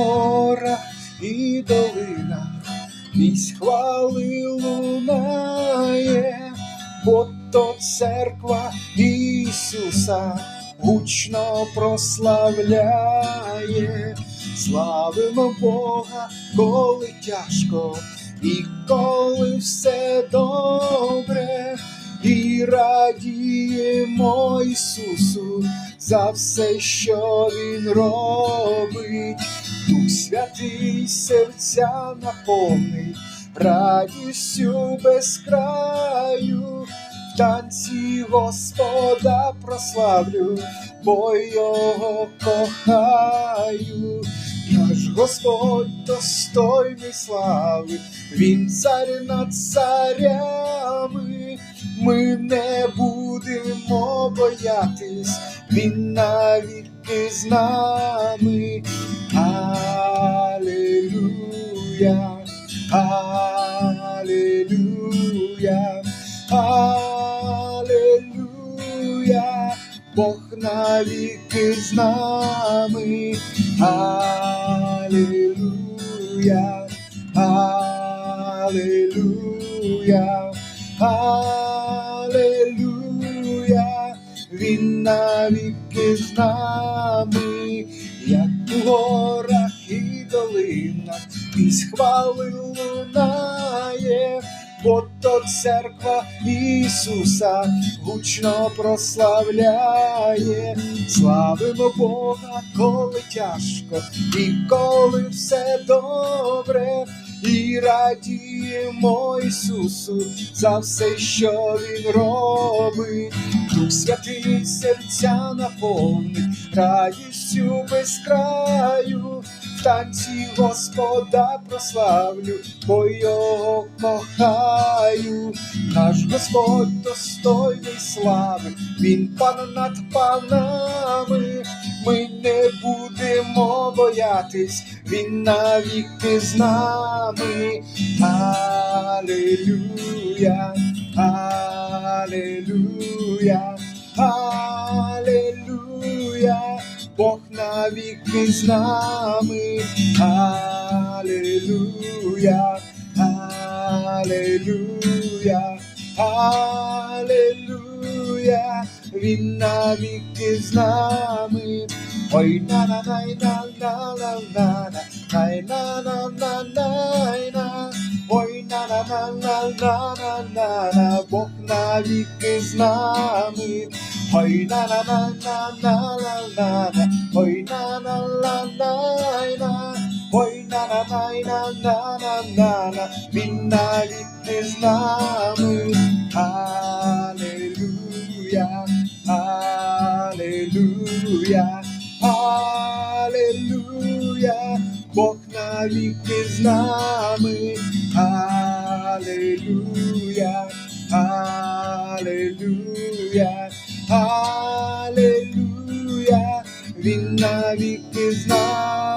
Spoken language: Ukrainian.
горах і долинах вісь хвали лунає, бо то церква Ісуса гучно прославляє, славимо Бога, коли тяжко, і коли все добре, і радіємо Ісусу за все, що Він робить. Святий серця наповнить радістю без краю, в танці Господа прославлю, бо його кохаю. Наш Господь достойний слави, Він цар над царями, ми не будемо боятись, Він навіки з нами. Hallelujah, Hallelujah, Hallelujah, Бог навіки з нами. Hallelujah, Hallelujah, Hallelujah, Він навіки з нами, як гора долинах, вісь хвали лунає, бо то церква Ісуса гучно прославляє, славимо Бога, коли тяжко, і коли все добре, і радіємо Ісусу за все, що Він робить. Дух святий серця наповнить радістю без краю, танці Господа прославлю, бо його кохаю. Наш Господь достойний слави, Він пан над панами. Ми не будемо боятись, Він навіки з нами. Аллилуйя, Аллилуйя, Аллилуйя, Бог навіки з нами. Аллилуйя, Аллилуйя, Аллилуйя, Він навіки з нами. Ой, на на на на на на на на на на на на на Ой, на на на на на на на на Бог навіки з нами. Ой, на на на на на на на на Ой, ти з нами. Аллилуйя, Аллилуйя, Аллилуйя, Бог навіки з нами. Аллилуйя, Аллилуйя, Аллилуйя, Він навіки з нами.